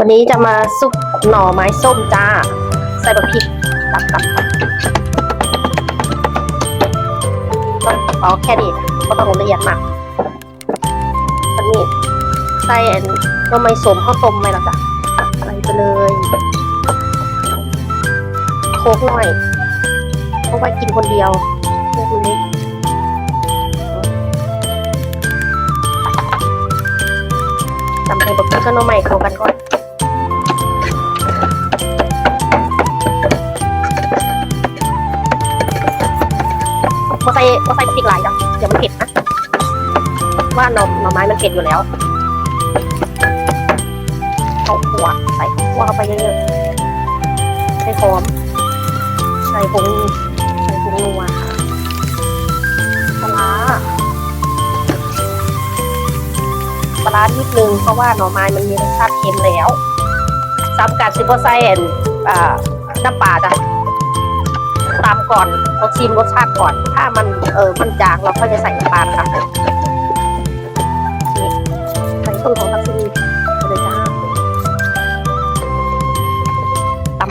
วันนี้จะมาซุปหน่อไม้ส้มจ้า ใส่บะพริกตับตับตับก็เอาแค่นี้ก็ต้องละเอียดมากอันนี้ใส่อันหน่อไม้ส้มข้าวต้มไหมล่ะจ้ะใส่ไปเลยโคกหน่อยเพราะว่ากินคนเดียวเพื่อนเล็กทำให้บะพริกกับหน่อไม้เข้ากันก่อน มาใส่มาใส่พริกหลายจ้ะเดี๋ยวมันเผ็ดนะว่าหน่อหน่อไม้มันเผ็ดอยู่แล้วเอาขัวใส่ขัวเข้าไปเยอะๆให้หอมใส่ผงใส่ผงนัวปลาร้าปลาร้านิดนึงเพราะว่าหน่อไม้มันมีรสชาติเค็มแล้วซ้ำกับซิโปไซแอนอ่าน้ำปลาจ้ะ ตามก่อนเราชิมรสชาติก่อน ถ้ามันเออมันจางเราก็จะใส่น้ำตาลค่ะใส่ต้นของทักซีเลยจ้าตำ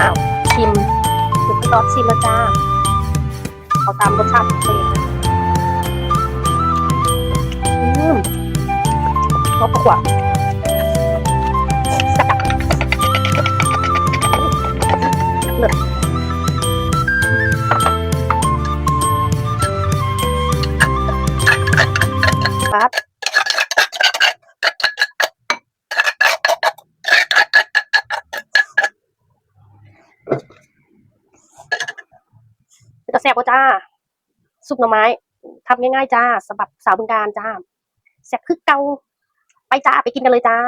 อ้าวชิมถึงตอดชิมแล้วจ้าเอาตามรสชาติตัวเองอืมรสขวด ปั๊บเป็นตะแซ่บป่ะจ้า ซุปหน่อไม้ทำง่ายๆจ้าสำหรับสาวบึงการจ้าแซ่บคือเกาไปจ้าไปกินกันเลยจ้า